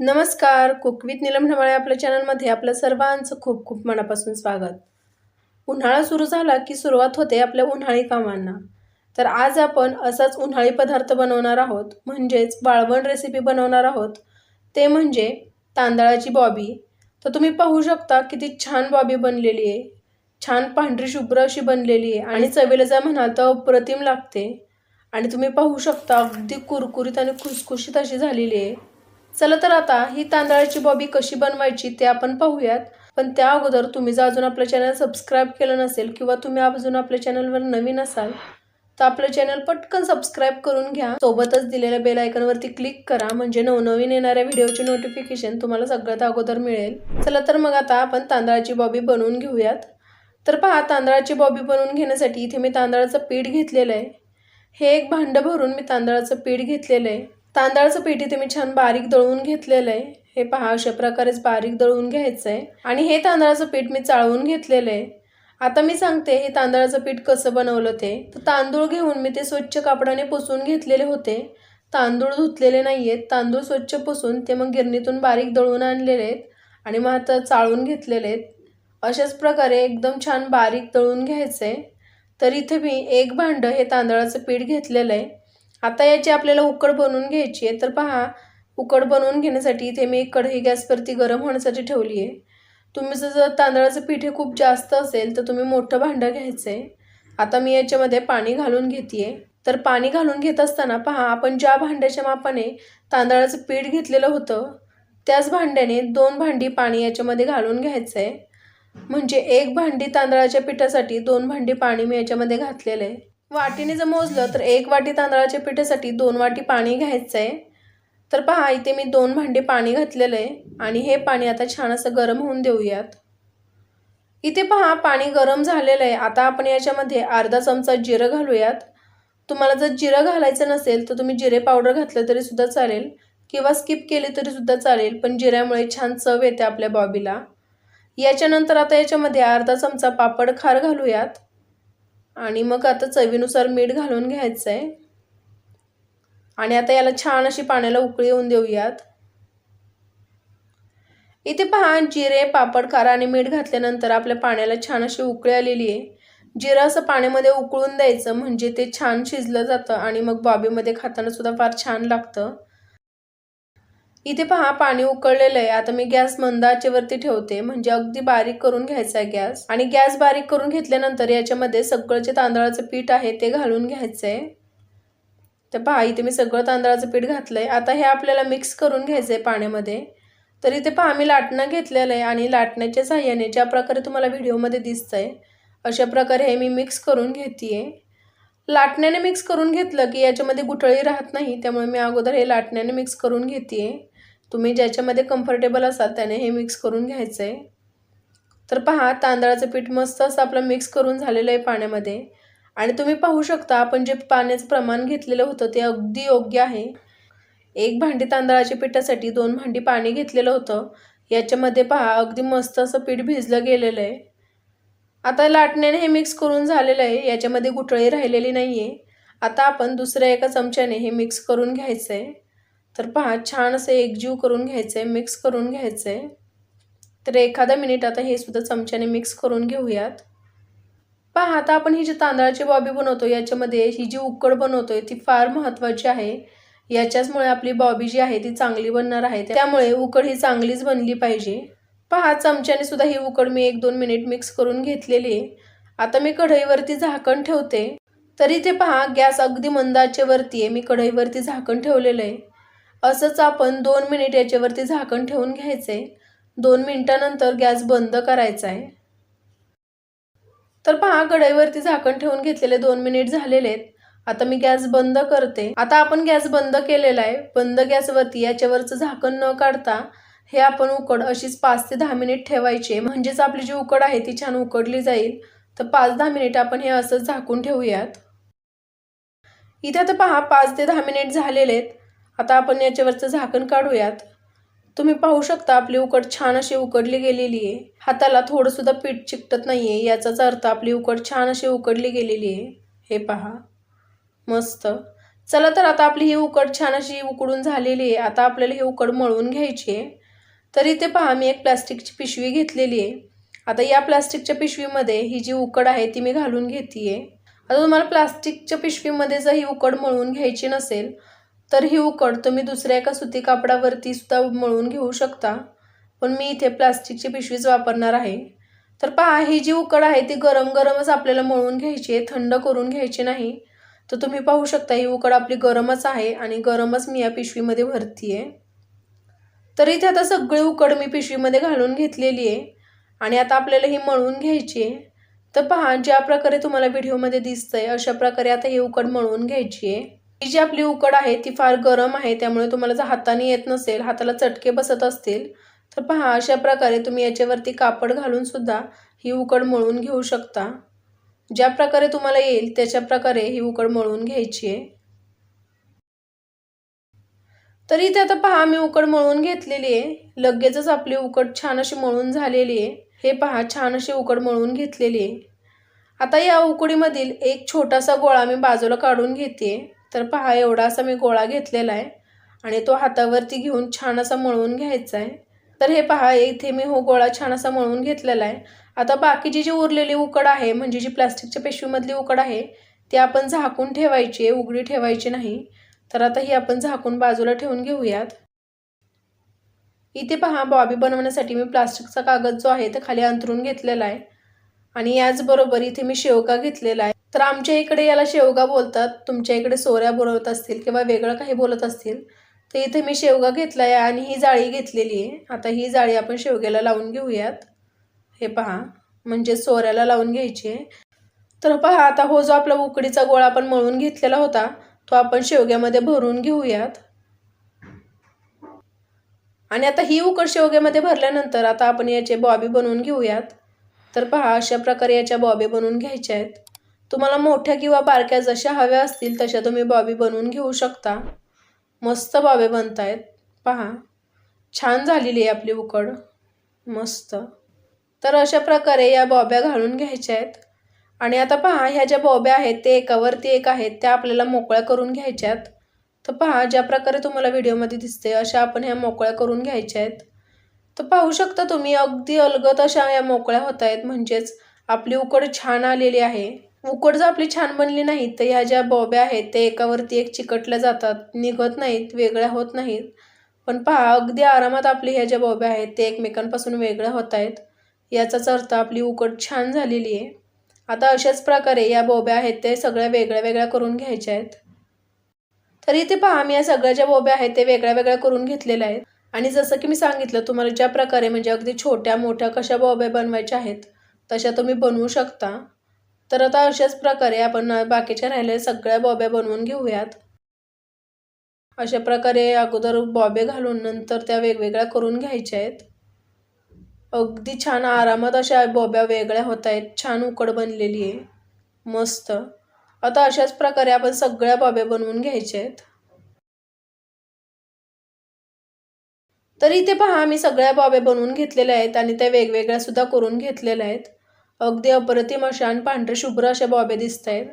नमस्कार. कुकवित निलम ढमाळे आपल्या चॅनलमध्ये आपलं सर्वांचं खूप खूप मनापासून स्वागत. उन्हाळा सुरू झाला की सुरुवात होते आपल्या उन्हाळी कामांना. तर आज आपण असाच उन्हाळी पदार्थ बनवणार आहोत. म्हणजेच वाळवण रेसिपी बनवणार आहोत. ते म्हणजे तांदळाची बॉबी. तर तुम्ही पाहू शकता किती छान बॉबी बनलेली आहे. छान पांढरी शुभ्र अशी बनलेली आहे. आणि चवीला जर म्हणाल तर अप्रतिम लागते. आणि तुम्ही पाहू शकता अगदी कुरकुरीत आणि खुसखुशीत अशी झालेली आहे. चला तर आता ही तांदळाची बॉबी कशी बनवायची ते आपण पाहूयात. पण त्या अगोदर तुम्ही जर अजून आपलं चॅनल सबस्क्राईब केलं नसेल किंवा तुम्ही अजून आपल्या चॅनलवर नवीन असाल तर आपलं चॅनल पटकन सबस्क्राईब करून घ्या. सोबतच दिलेल्या बेल आयकॉनवरती क्लिक करा म्हणजे नवनवीन येणाऱ्या व्हिडिओचे नोटिफिकेशन तुम्हाला सगळ्यात अगोदर मिळेल. चला तर मग आता आपण तांदळाची बॉबी बनवून घेऊयात. तर पहा तांदळाची बॉबी बनवून घेण्यासाठी इथे मी तांदळाचं पीठ घेतलेलं आहे. हे एक भांडं भरून मी तांदळाचं पीठ घेतलेलं आहे. तांदळाचं पिठी तुम्ही छान बारीक दळून घेतलेलं आहे. हे पहा अशा प्रकारेच बारीक दळून घ्यायचं आहे आणि हे तांदळाचं पीठ मी चाळवून घेतलेलं आहे. आता मी सांगते हे तांदळाचं पीठ कसं बनवलं ते. तर तांदूळ घेऊन मी ते स्वच्छ कापडाने पुसून घेतलेले होते. तांदूळ धुतलेले नाही आहेत तांदूळ स्वच्छ पुसून ते मग गिरणीतून बारीक दळून आणलेले आहेत. आणि मग आता चाळून घेतलेले आहेत. अशाच प्रकारे एकदम छान बारीक दळून घ्यायचं आहे तर इथे मी एक भांडं हे तांदळाचं पीठ घेतलेलं आहे. आता याची आपल्याला उकड बनवून घ्यायची आहे. तर पहा उकड बनवून घेण्यासाठी इथे मी एक कढई गॅसवरती गरम होण्यासाठी ठेवली आहे. तुम्ही जर तांदळाचं पीठ हे खूप जास्त असेल तर तुम्ही मोठं भांडं घ्यायचं आहे आता मी याच्यामध्ये पाणी घालून घेते आहे तर पाणी घालून घेत असताना पहा आपण ज्या भांड्याच्या मापाने तांदळाचं पीठ घेतलेलं होतं त्याच भांड्याने दोन भांडी पाणी याच्यामध्ये घालून घ्यायचं आहे म्हणजे एक भांडी तांदळाच्या पिठासाठी दोन भांडी पाणी मी याच्यामध्ये घातलेलं आहे. वाटीने जर मोजलं तर एक वाटी तांदळाच्या पिठासाठी दोन वाटी पाणी घ्यायचं आहे तर पहा इथे मी दोन भांडे पाणी घातलेलं आहे आणि हे पाणी आता छान असं गरम होऊन देऊयात. इथे पहा पाणी गरम झालेलं आहे आता आपण याच्यामध्ये अर्धा चमचा जिरं घालूयात. तुम्हाला जर जिरं घालायचं नसेल तर तुम्ही जिरे पावडर घातलं तरीसुद्धा चालेल किंवा स्किप केले तरीसुद्धा चालेल पण जिऱ्यामुळे छान चव येते आपल्या बॉबीला. याच्यानंतर आता याच्यामध्ये अर्धा चमचा पापड खार घालूयात. आणि मग आता चवीनुसार मीठ घालून घ्यायचं आहे आणि आता याला छान अशी पाण्याला उकळी येऊन देऊयात. इथे पहा जिरे पापड खारा आणि मीठ घातल्यानंतर आपल्या पाण्याला छान अशी उकळी आलेली आहे. जिरं असं पाण्यामध्ये उकळून द्यायचं म्हणजे ते छान शिजलं जातं आणि मग बॉबीमध्ये खाताना सुद्धा फार छान लागतं. इथे पहा पाणी उकळलेलं आहे. आता मी गॅस मंदाचेवरती ठेवते. म्हणजे अगदी बारीक करून घ्यायचा आहे गॅस. आणि गॅस बारीक करून घेतल्यानंतर याच्यामध्ये सगळं जे तांदळाचं पीठ आहे ते घालून घ्यायचं आहे तर पहा इथे मी सगळं तांदळाचं पीठ घातलं आहे आता हे आपल्याला मिक्स करून घ्यायचं आहे पाण्यामध्ये. तर इथे पहा मी लाटणं घेतलेलं आहे आणि लाटण्याच्या साह्याने ज्या प्रकारे तुम्हाला व्हिडिओमध्ये दिसतं आहे अशा प्रकारे हे मी मिक्स करून घेते आहे लाटण्याने मिक्स करून घेतलं की याच्यामध्ये गुठळी राहत नाही त्यामुळे मी अगोदर हे लाटण्याने मिक्स करून घेते आहे तुम्ही ज्याच्यामध्ये कम्फर्टेबल असाल त्याने हे मिक्स करून घ्यायचं आहे तर पहा तांदळाचं पीठ मस्त असं आपलं मिक्स करून झालेलं आहे पाण्यामध्ये. आणि तुम्ही पाहू शकता आपण जे पाण्याचं प्रमाण घेतलेलं होतं ते अगदी योग्य आहे. एक भांडी तांदळाच्या पिठासाठी दोन भांडी पाणी घेतलेलं होतं. याच्यामध्ये पहा अगदी मस्त असं पीठ भिजलं गेलेलं आहे. आता लाटण्याने हे मिक्स करून झालेलं आहे. याच्यामध्ये गुठळी राहिलेली नाही आहे आता आपण दुसऱ्या एका चमच्याने हे मिक्स करून घ्यायचं आहे तर पहा छान असं एकजीव करून घ्यायचं आहे मिक्स करून घ्यायचं आहे तर एखादा मिनिट आता हे सुद्धा चमच्याने मिक्स करून घेऊयात. पहा आता आपण ही जी तांदळाची बॉबी बनवतो याच्यामध्ये ही जी उकड बनवतो आहे ती फार महत्त्वाची आहे. याच्याचमुळे आपली बॉबी जी आहे ती चांगली बनणार आहे. त्यामुळे उकड ही चांगलीच बनली पाहिजे. पहा चमच्याने सुद्धा ही उकड मी एक दोन मिनिट मिक्स करून घेतलेली. आहे आता मी कढईवरती झाकण ठेवते. तरी ते पहा गॅस अगदी मंदाचेवरती वरती आहे. मी कढईवरती झाकण ठेवलेलं आहे. असंच आपण दोन मिनिट याच्यावरती झाकण ठेवून घ्यायचं. आहे दोन मिनिटानंतर गॅस बंद करायचा आहे. तर पहा कढईवरती झाकण ठेवून घेतलेले दोन मिनिट झालेले आहेत. आता मी गॅस बंद करते. आता आपण गॅस बंद केलेला आहे. बंद गॅसवरती याच्यावरचं झाकण न काढता हे आपण उकड अशीच पाच ते दहा मिनिट ठेवायचे. म्हणजेच आपली जी उकड आहे ती छान उकडली जाईल. तर पाच दहा मिनिट आपण हे असंच झाकून ठेवूयात. इथे आता पहा पाच ते दहा मिनिट झालेले आहेत. आता आपण याच्यावरचं झाकण काढूयात. तुम्ही पाहू शकता आपली उकड छान अशी उकडली गेलेली आहे. हाताला थोडंसुद्धा पीठ चिकटत नाही आहे याचाच अर्थ आपली उकड छान अशी उकडली गेलेली आहे. हे पहा. मस्त. चला तर आता आपली ही उकड छान अशी उकडून झालेली आहे. आता आपल्याला ही उकड मळून घ्यायची आहे. तर इथे पहा मी एक प्लास्टिकची पिशवी घेतलेली आहे. आता या प्लास्टिकच्या पिशवीमध्ये ही जी उकड आहे ती मी घालून घेते आहे आता तुम्हाला प्लास्टिकच्या पिशवीमध्ये जर ही उकड मळून घ्यायची नसेल तर ही उकड तुम्ही दुसऱ्या एका सुती कापडावरती सुद्धा मळून घेऊ शकता. पण मी इथे प्लास्टिकची पिशवीच वापरणार आहे. तर पहा ही जी उकड आहे ती गरम गरमच आपल्याला मळून घ्यायची आहे थंड करून घ्यायची नाही. तर तुम्ही पाहू शकता ही उकड आपली गरमच आहे आणि गरमच मी या पिशवीमध्ये भरती आहे तर इथे आता सगळी उकड मी पिशवीमध्ये घालून घेतलेली आहे. आणि आता आपल्याला ही मळून घ्यायची आहे. तर पहा ज्या प्रकारे तुम्हाला व्हिडिओमध्ये दिसतंय अशा प्रकारे आता ही उकड मळून घ्यायची आहे. ही जी आपली उकड आहे ती फार गरम आहे त्यामुळे तुम्हाला जर हाताने येत नसेल हाताला चटके बसत असतील तर पहा अशा प्रकारे तुम्ही याच्यावरती कापड घालून सुद्धा ही उकड मळून घेऊ शकता. ज्या प्रकारे तुम्हाला येईल त्याच्या प्रकारे ही उकड मळून घ्यायची आहे. तर इथे आता पहा मी उकड मळून घेतलेली आहे. लगेचच आपली उकड छान अशी मळून झालेली आहे. हे पहा छान अशी उकड मळून घेतलेली आहे. आता या उकडीमधील एक छोटासा गोळा मी बाजूला काढून घेते तर पहा एवढा असा मी गोळा घेतलेला आहे. आणि तो हातावरती घेऊन छान असा मळून घ्यायचा आहे. तर हे पहा इथे मी हो गोळा छान असा मळून घेतलेला आहे. आता बाकीची जी उरलेली उकड आहे म्हणजे जी प्लास्टिकच्या पेशवीमधली उकड आहे ती आपण झाकून ठेवायची आहे उघडी ठेवायची नाही. तर आता ही आपण झाकून बाजूला ठेवून घेऊयात. इथे पहा बॉबी बनवण्यासाठी मी प्लास्टिकचा कागद जो आहे तो खाली अंतरून घेतलेला आहे. आणि याचबरोबर इथे मी शेवगा घेतलेला आहे. तर आमच्या इकडे याला शेवगा बोलतात. तुमच्या इकडे सोऱ्या बोलवत असतील किंवा वेगळं काही बोलत असतील तर इथे मी शेवगा घेतला आहे आणि ही जाळी घेतलेली आहे. आता ही जाळी आपण शेवग्याला लावून घेऊयात. हे पहा म्हणजे सोऱ्याला लावून घ्यायची आहे. तर पहा आता हो जो आपला उकडीचा गोळा आपण मळून घेतलेला होता तो आपण शेवग्यामध्ये भरून घेऊयात. आणि आता ही उकड शेवग्यामध्ये भरल्यानंतर आता आपण याचे बॉबी बनवून घेऊयात. तर पहा अशा प्रकारे याच्या बॉबी बनवून घ्यायच्या आहेत. तुम्हाला मोठ्या किंवा बारक्या जशा हव्या असतील तशा तुम्ही बॉबी बनवून घेऊ शकता. मस्त बॉबे बनत आहेत पहा छान झालेली आहे आपली उकड. मस्त. तर अशा प्रकारे या बॉब्या घालून घ्यायच्या आहेत. आणि आता पहा ह्या ज्या बॉब्या आहेत ते एकावरती एक आहेत त्या आपल्याला मोकळ्या करून घ्यायच्यात. तर पहा ज्या प्रकारे तुम्हाला व्हिडिओमध्ये दिसते अशा आपण ह्या मोकळ्या करून घ्यायच्या आहेत तर पाहू शकता तुम्ही अगदी अलगत अशा या मोकळ्या होत आहेत. म्हणजेच आपली उकड छान आलेली आहे. उकड जर आपली छान बनली नाही तर ह्या ज्या बॉब्या आहेत ते एकावरती एक चिकटल्या जातात. निघत नाहीत वेगळ्या होत नाहीत. पण पहा अगदी आरामात आपली ह्या ज्या बॉब्या आहेत ते एकमेकांपासून वेगळ्या होत आहेत. याचाच अर्थ आपली उकड छान झालेली आहे. आता अशाच प्रकारे या बोब्या आहेत ते सगळ्या वेगळ्या वेगळ्या करून घ्यायच्या आहेत. तर इथे पहा मी या सगळ्या ज्या बोब्या आहेत ते वेगळ्या वेगळ्या करून घेतलेल्या आहेत. आणि जसं की मी सांगितलं तुम्हाला ज्या प्रकारे म्हणजे अगदी छोट्या मोठ्या कशा बोब्या बनवायच्या आहेत तशा तुम्ही बनवू शकता. तर आता अशाच प्रकारे आपण बाकीच्या राहिलेल्या सगळ्या बॉब्या बनवून घेऊयात. अशा प्रकारे अगोदर बॉबे घालून नंतर त्या वेगवेगळ्या करून घ्यायच्या आहेत. अगदी छान आरामात अशा बॉब्या वेगळ्या होत आहेत छान उकड बनलेली आहे. मस्त. आता अशाच प्रकारे आपण सगळ्या बॉब्या बनवून घ्यायच्या आहेत तर इथे पहा मी सगळ्या बॉब्या बनवून घेतलेल्या आहेत आणि त्या वेगवेगळ्या सुद्धा करून घेतलेल्या आहेत. अगदी अप्रतिम अशा आणि पांढरे शुभ्र अशा बॉब्या दिसत आहेत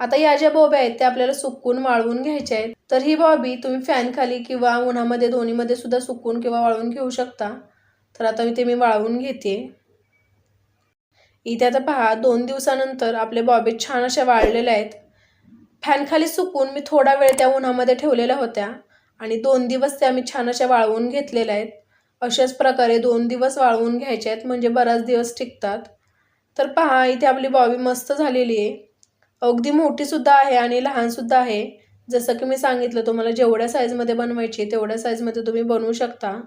आता या ज्या बॉब्या आहेत त्या आपल्याला सुकून वाळवून घ्यायच्या आहेत तर ही बॉबी तुम्ही फॅन खाली किंवा उन्हामध्ये दोन्हीमध्ये सुद्धा सुकून किंवा वाळवून घेऊ शकता. तर आता मी ते मी वाळवून घेते. इथे आता पहा दोन दिवसानंतर आपले बॉबी छान अशा वाळलेल्या आहेत. फॅनखाली सुकून मी थोडा वेळ त्या उन्हामध्ये ठेवलेल्या होत्या आणि दोन दिवस त्या मी छान अशा वाळवून घेतलेल्या आहेत. अशाच प्रकारे दोन दिवस वाळवून घ्यायचे आहेत म्हणजे बराच दिवस टिकतात. तर पहा इथे आपली बॉबी मस्त झालेली आहे. अगदी मोठीसुद्धा आहे आणि लहानसुद्धा आहे. जसं की मी सांगितलं तुम्हाला जेवढ्या साईजमध्ये बनवायची तेवढ्या साईजमध्ये तुम्ही बनवू शकता.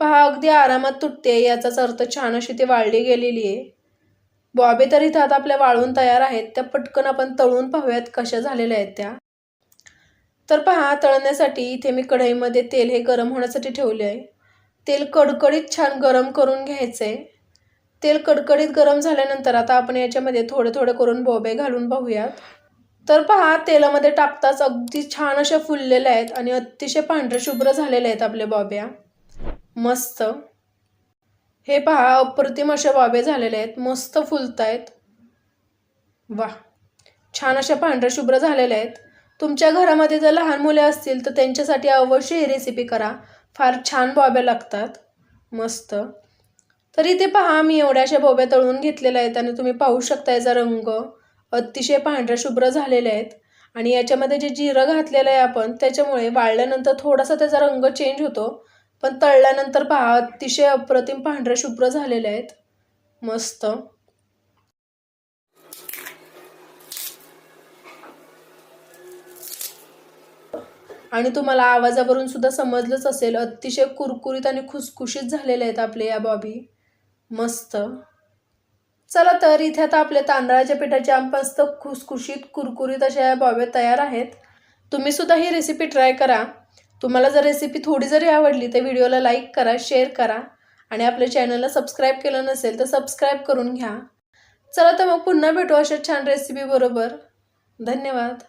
पहा अगदी आरामात तुटते. याचाच अर्थ छान अशी ती वाळली गेलेली आहे. बॉबे तर इथं आता आपल्या वाळून तयार आहेत. त्या पटकन आपण तळून पाहूयात कशा झालेल्या आहेत त्या. तर पहा तळण्यासाठी इथे मी कढईमध्ये तेल हे गरम होण्यासाठी ठेवले आहे. तेल कडकडीत छान गरम करून घ्यायचं आहे तेल कडकडीत गरम झाल्यानंतर आता आपण याच्यामध्ये थोडे थोडे करून बॉबे घालून पाहूयात. तर पहा तेलामध्ये टाकताच अगदी छान अशा फुललेल्या आहेत आणि अतिशय पांढरे शुभ्र झालेल्या आहेत आपल्या बॉब्या. मस्त. हे पहा अप्रतिम अशा बाबे झालेले आहेत. मस्त फुलत आहेत वा छान अशा पांढऱ्या शुभ्र झालेल्या आहेत. तुमच्या घरामध्ये जर लहान मुले असतील तर त्यांच्यासाठी अवश्य ही रेसिपी करा. फार छान बॉब्या लागतात. मस्त. तर इथे पहा मी एवढ्याशा बॉब्या बोब्या तळून घेतलेल्या आहेत आणि तुम्ही पाहू शकता याचा रंग अतिशय पांढऱ्या शुभ्र झालेले आहेत. आणि याच्यामध्ये जे जिरं घातलेलं आहे आपण त्याच्यामुळे वाळल्यानंतर थोडासा त्याचा रंग चेंज होतो. पण तळल्यानंतर पहा अतिशय अप्रतिम पांढऱ्या शुभ्र झालेले आहेत. मस्त. आणि तुम्हाला आवाजावरून सुद्धा समजलंच असेल अतिशय कुरकुरीत आणि खुसखुशीत झालेले आहेत आपले या बॉबी. मस्त. चला तर इथे आता आपल्या तांदळाच्या पिठाच्या मस्त खुसखुशीत कुरकुरीत अशा या बॉब्या तयार आहेत. तुम्ही सुद्धा ही रेसिपी ट्राय करा. तुम्हाला जर रेसिपी थोडी जरी आवडली तर व्हिडिओला लाईक करा शेअर करा आणि आपल्या चॅनलला सबस्क्राईब केलं नसेल तर सबस्क्राईब करून घ्या. चला तर मग पुन्हा भेटू अशा छान रेसिपी बरोबर. धन्यवाद.